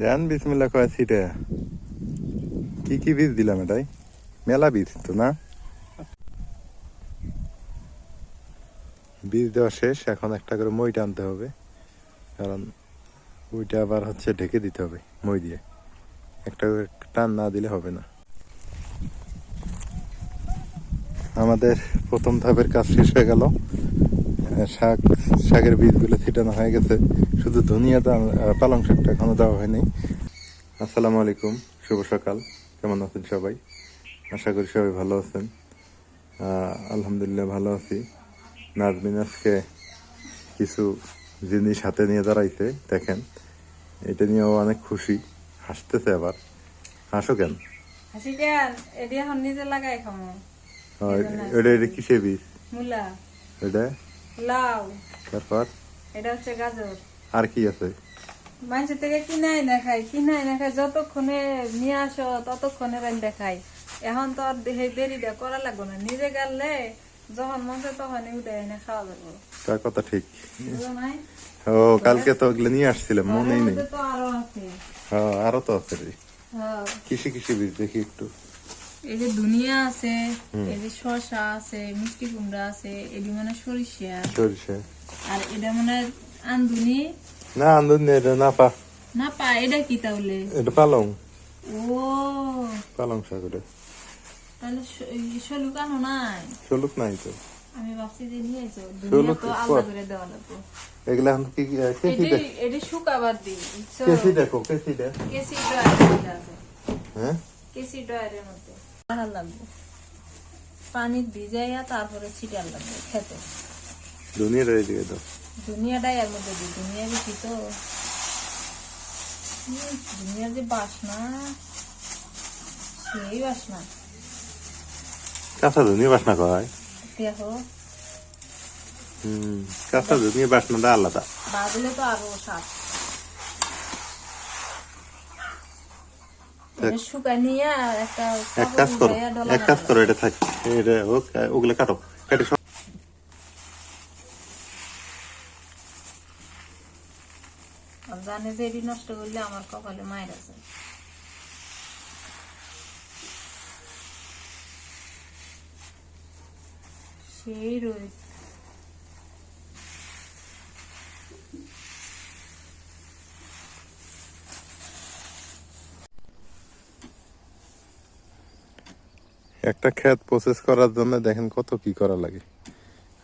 দেন বিসমিল্লা কয় ছিটে কি কি বীজ দিলাম এটাই? মেলা বীজ তো না? বীজ দেওয়া শেষ, এখন একটা করে মই টানতে হবে। কারণ ওইটা আবার হচ্ছে ঢেকে দিতে হবে মই দিয়ে। একটা করে টান না দিলে হবে না। আমাদের প্রথম ধাপের কাজ শেষ হয়ে গেল। শাক, শাকের বীজগুলো ছিটানো হয়ে গেছে। শুধু ধনিয়াটা আহ, পালং শাকটা এখনও দেওয়া হয়নি আসসালামু আলাইকুম শুভ সকাল। কেমন আছেন সবাই? আশা করি সবাই ভালো আছেন। আলহামদুলিল্লাহ ভালো আছি। নাজমিন আজকে কিছু জিনিস হাতে নিয়ে দাঁড়াইছে দেখেন। এটা নিয়েও অনেক খুশি। হাসতেছে আবার। হাসো কেন? হাসি কেন এটি এখন নিজে লাগাই খামো। এটা এটা কিসের বীজ? মূলা। এটা? লাউ। তারপর? এটা হচ্ছে গাজর। আর কি আছে? মানুষের থেকে কিনাই না খাই কিনাই না খাই যতক্ষণে নিয়ে আসো ততক্ষণে রান দেখাই এখন তো আর দেহে দেরিটা করা লাগবে না। নিজে গেলে যখন মন চায় তখনই উঠে এনে খাওয়া যাব তার কথা ঠিক। ও কালকে তো ওগুলো নিয়ে আসছিলাম মনেই নেই। আরও হ্যাঁ, তো আছে হ্যাঁ। কৃষি কৃষি বীজ দেখি একটু। এই যে দুনিয়া আছে এই যে শসা আছে মিষ্টি কুমড়া আছে এটি মানে সরিষা। সরিষা। আর এটা মানে আন্দুনি? না আন্দোলন এটা না পা না পা এটা কি তাহলে? এটা পালং। ও। পালং শাক ওটা। তাহলে নাই? নাই তো। আমি ভাবছি যে নিয়ে যাও। দুনিয়া তো তো আলাদা করে দেওয়া লাগবে। এগুলা এখন কি কি- কেসি এটি দেখ শুকাবার কেসি দেখো কেসি দেখ কেসি ড্রয়ারের আছে হ্যাঁ? কেসি ড্রয়ারের মধ্যে। ভালো লাগবে। পানি ভিজাইয়া তারপরে ছিটার লাগবে খেতে। দুনিয়াটা এদিকে দাও। দুনিয়াটাই এর মধ্যে দিই। দুনিয়া বেশি তো? দুনিয়ার যে বাসনা সেই বাসনা। কাঁচা ধনিয়া বাসনা কয়? হুম কাঁচা ধনিয়া বাসনাটা আলাদা। বাদলে তো আরও এটা একটা এক কাজ করো এক কাজ করো এটা থাক। এটা হোক ওগুলো কাটো। কেটে সব আর জানে যে এটি নষ্ট করলে আমার কপালে মায়ের আছে। সেই রোদ একটা ক্ষেত প্রসেস করার জন্য দেখেন কত কি করা লাগে।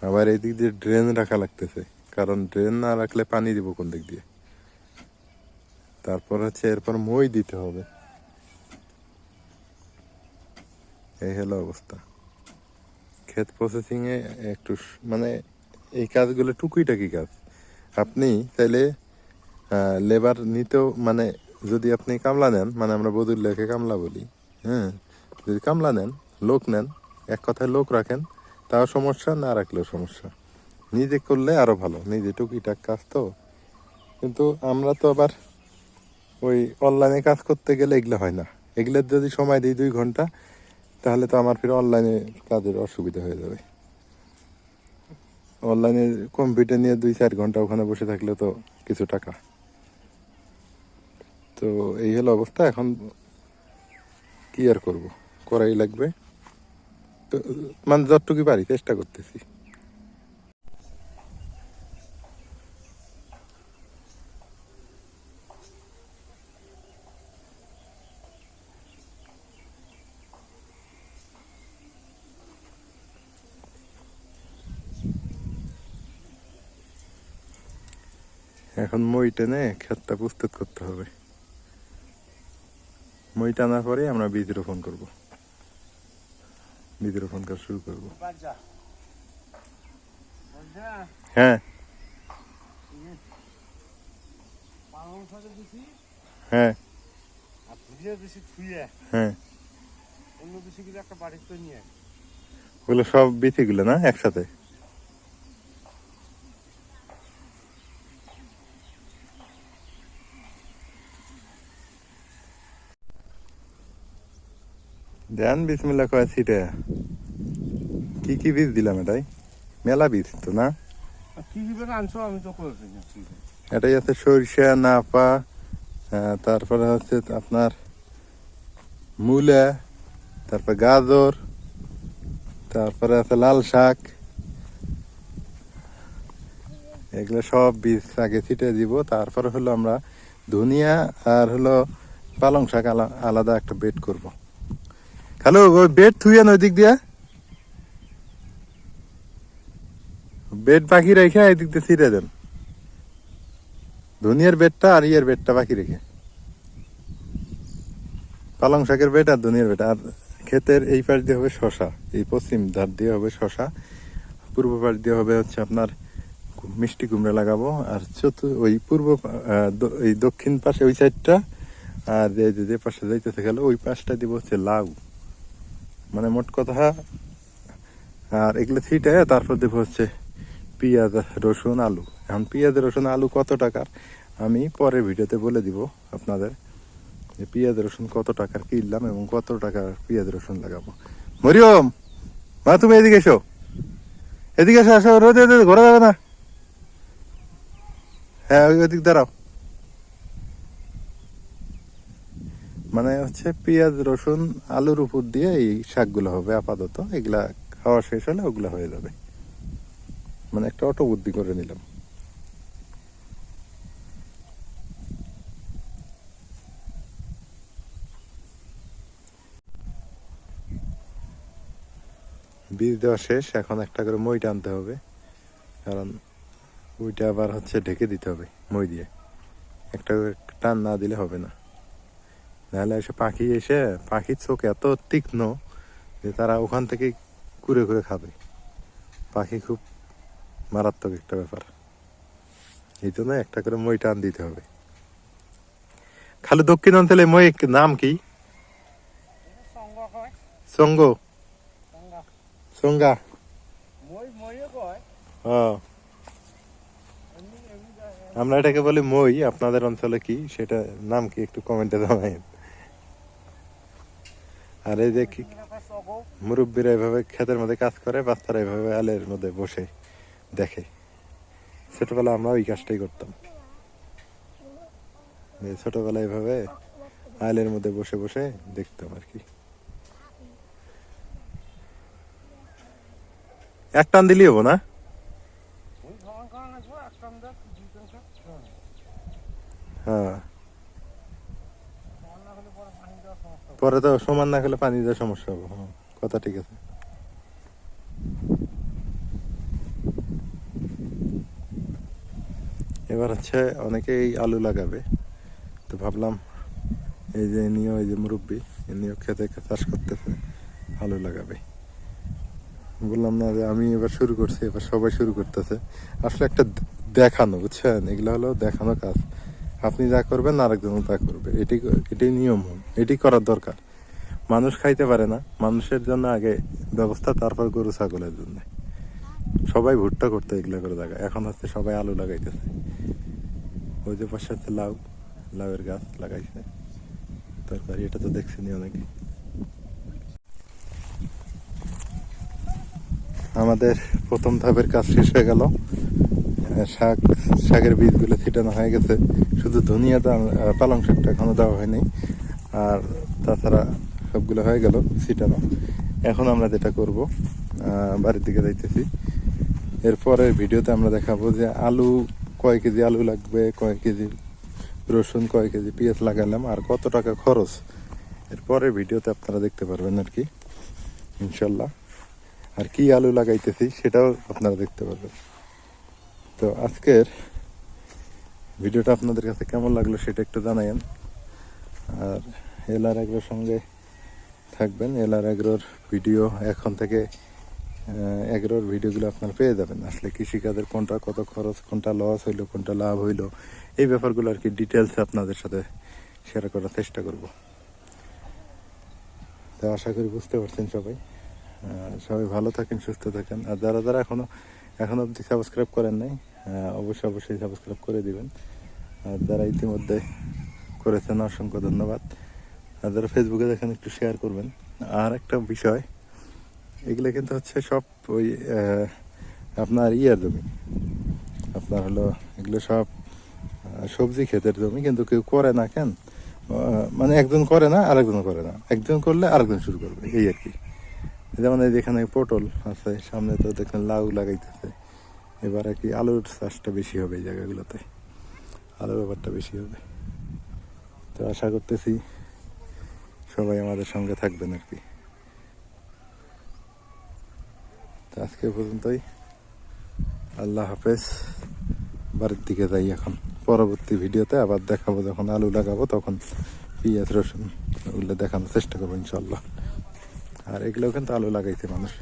আবার এদিক দিয়ে ড্রেন রাখা লাগতেছে। কারণ ড্রেন না রাখলে পানি দিব কোন দিক দিয়ে? তারপর হচ্ছে এরপর মই দিতে হবে। এই হলো অবস্থা। ক্ষেত প্রসেসিং এ একটু মানে এই কাজগুলো টুকুইটাকি কাজ। আপনি চাইলে লেবার নিতেও মানে যদি আপনি কামলা নেন মানে আমরা বদুর লেখে কামলা বলি হ্যাঁ যদি কামলা নেন, লোক নেন, এক কথায় লোক রাখেন, তাও সমস্যা, না রাখলেও সমস্যা। নিজে করলে আরও ভালো, নিজে টুকিটাক কাজ তো। কিন্তু আমরা তো আবার ওই অনলাইনে কাজ করতে গেলে এগুলো হয় না। এগুলোর যদি সময় দিই দুই ঘণ্টা, তাহলে তো আমার ফির অনলাইনে কাজের অসুবিধা হয়ে যাবে। অনলাইনে কম্পিউটার নিয়ে দুই চার ঘণ্টা ওখানে বসে থাকলে তো কিছু টাকা। তো এই হলো অবস্থা, এখন কি আর করব? করাই লাগবে। তো মানে যতটুকু পারি, চেষ্টা করতেছি। এখন মই টেনে ক্ষেতটা প্রস্তুত করতে হবে। মই টানার পরে আমরা বীজ রোপণ করব। বীজ রোপণ করা শুরু করব। হ্যাঁ। হ্যাঁ। হ্যাঁ। ওগুলো সব বিচিগুলো না একসাথে? দেন বিসমিল্লা কয় ছিটে কি কি বীজ দিলাম এটাই? মেলা বীজ তো না? এটাই আছে সরিষা নাপা আহ, তারপরে হচ্ছে আপনার মূলা তারপর গাজর তারপরে আছে লাল শাক। এগুলো সব বীজ আগে ছিটে দিব তারপরে হলো আমরা ধনিয়া আর হলো পালং শাক আলা- আলাদা একটা বেড করব। হ্যালো ওই বেড থুইয়া ওই দিক দিয়া। বেড বাকি রেখে এই দিক দিয়ে ছিঁড়ে দেন। ধনিয়ার বেডটা আর ইয়ের বেডটা বাকি রেখে। পালং শাকের বেড আর ধনিয়ার বেড আর ক্ষেতের এই পাশ দিয়ে হবে শশা। এই পশ্চিম ধার দিয়ে হবে শশা। পূর্ব পাশ দিয়ে হবে হচ্ছে আপনার মিষ্টি কুমড়া লাগাবো। আর চতু, ওই পূর্ব এই দক্ষিণ পাশে ওই সাইডটা আর যে পাশে যাইতেছে গেল, ওই পাশটা দিব হচ্ছে লাউ। মানে মোট কথা, আর এগুলো ছিটে তারপর দেবো হচ্ছে পেঁয়াজ, রসুন, আলু। এখন পেঁয়াজ, রসুন, আলু কত টাকার? আমি পরের ভিডিওতে বলে দিব আপনাদের যে পেঁয়াজ, রসুন কত টাকার কিনলাম এবং কত টাকার পেঁয়াজ, রসুন লাগাবো। মরিয়ম, মা, তুমি এদিকে এসো। এদিকে এসো আসো রোদে, ঘোরা যাবে না। হ্যাঁ ওই ওদিক দাঁড়াও। মানে হচ্ছে পেঁয়াজ, রসুন, আলুর উপর দিয়ে এই শাকগুলো হবে আপাতত। এগুলা খাওয়া শেষ হলে ওগুলা হয়ে যাবে। মানে একটা অটো বুদ্ধি করে নিলাম। বীজ দেওয়া শেষ, এখন একটা করে মই টানতে হবে। কারণ ওইটা আবার হচ্ছে ঢেকে দিতে হবে, মই দিয়ে। একটা টান না দিলে হবে না। নাহলে এসে পাখি এসে পাখির চোখ এত তীক্ষ্ণ যে তারা ওখান থেকে কুড়ে কুড়ে খাবে। পাখি খুব মারাত্মক একটা ব্যাপার। এই জন্য একটা করে মই টান দিতে হবে। খালি দক্ষিণ অঞ্চলে মই নাম কি? সঙ্গ সঙ্গ। আমরা এটাকে বলি মই আপনাদের অঞ্চলে কি? সেটা নাম কি একটু কমেন্টে জানাবেন আর এই যে মুরব্বীরা এভাবে ক্ষেতের মধ্যে কাজ করে বাচ্চারা এভাবে আলের মধ্যে বসে দেখে। ছোটবেলা আমরা ওই কাজটাই করতাম। যে ছোটবেলায় এভাবে আলের মধ্যে বসে বসে দেখতাম আর কি। এক টান দিলি হব না? হ্যাঁ ভ্রমণ না হলে পরে পানি দেওয়ার সমস্যা হবে। পরে তো সমান না খেলে পানি দেওয়ার সমস্যা হবে হ্যাঁ, কথা ঠিক আছে। এবার হচ্ছে অনেকেই আলু লাগাবে তো ভাবলাম এই যে নিয়ে ওই যে মুরব্বী নিয়ে খেতে চাষ করতেছে আলু লাগাবে। বললাম না যে আমি এবার শুরু করছি এবার সবাই শুরু করতেছে। আসলে একটা দেখানো বুঝছেন? এগুলো হলো দেখানো কাজ। আপনি যা করবেন আরেকজন তা করবে। এটি এটি নিয়ম। এটি করার দরকার। মানুষ খাইতে পারে না। মানুষের জন্য আগে ব্যবস্থা, তারপর গরু, ছাগলের জন্য। সবাই ভুট্টা করতে এগুলো করে জায়গা এখন হচ্ছে সবাই আলু লাগাইতেছে। ওই যে পাশে হচ্ছে লাউ। লাউয়ের গাছ লাগাইছে। তরকারি, এটা তো দেখছেনি অনেকে। আমাদের প্রথম ধাপের কাজ শেষ হয়ে গেল। শাক, শাকের বীজগুলো ছিটানো হয়ে গেছে। শুধু ধনিয়াটা আহ, পালং শাকটা এখনও দেওয়া হয়নি আর তাছাড়া সবগুলো হয়ে গেল ছিটানো। এখন আমরা যেটা করব বাড়ির দিকে যাইতেছি। এরপরের ভিডিওতে আমরা দেখাবো যে আলু কয় কেজি আলু লাগবে কয় কেজি রসুন কয় কেজি পেঁয়াজ লাগালাম আর কত টাকা খরচ। এরপরের ভিডিওতে আপনারা দেখতে পারবেন আর কি। ইনশাল্লাহ। আর কি আলু লাগাইতেছি সেটাও আপনারা দেখতে পারবেন। তো আজকের ভিডিওটা আপনাদের কাছে কেমন লাগল সেটা একটু জানাইন আর এলার এগ্রোর সঙ্গে থাকবেন। এলার এগ্রোর ভিডিও এখন থেকে এগ্রোর ভিডিওগুলো আপনারা পেয়ে যাবেন। আসলে কৃষিকাজের কোনটা কত খরচ, কোনটা লস হইল, কোনটা লাভ হইল, এই ব্যাপারগুলো আর কি ডিটেলস আপনাদের সাথে শেয়ার করার চেষ্টা করব। তো আশা করি বুঝতে পারছেন সবাই। সবাই ভালো থাকেন, সুস্থ থাকেন। আর যারা যারা এখনও এখনও অবধি সাবস্ক্রাইব করেন নাই অবশ্যই অবশ্যই সাবস্ক্রাইব করে দিবেন। আর যারা ইতিমধ্যে করেছেন, অসংখ্য ধন্যবাদ। আর যারা ফেসবুকে দেখেন, একটু শেয়ার করবেন। আর একটা বিষয়, এগুলো কিন্তু হচ্ছে সব ওই আপনার ইয়ার জমি। আপনার হলো, এগুলো সব সবজি ক্ষেতের জমি, কিন্তু কেউ করে না কেন? মানে একজন করে না, আরেকজন করে না। একজন করলে আরেকজন শুরু করবে, এই আর কি। যেমন এই যেখানে পটল আছে, সামনে তো দেখলেন লাউ লাগাইতেছে। এবার আর কি আলুর চাষটা বেশি হবে এই জায়গাগুলোতে। আলুর ব্যাপারটা বেশি হবে। তো আশা করতেছি সবাই আমাদের সঙ্গে থাকবেন আর কি। তো আজকে পর্যন্তই। আল্লাহ হাফেজ। বাড়ির দিকে যাই এখন। পরবর্তী ভিডিওতে আবার দেখাবো, যখন আলু লাগাবো তখন পেঁয়াজ, রসুন ওগুলো দেখানোর চেষ্টা করব ইনশাল্লাহ আর এগুলো কিন্তু আলু লাগাইছে মানুষ।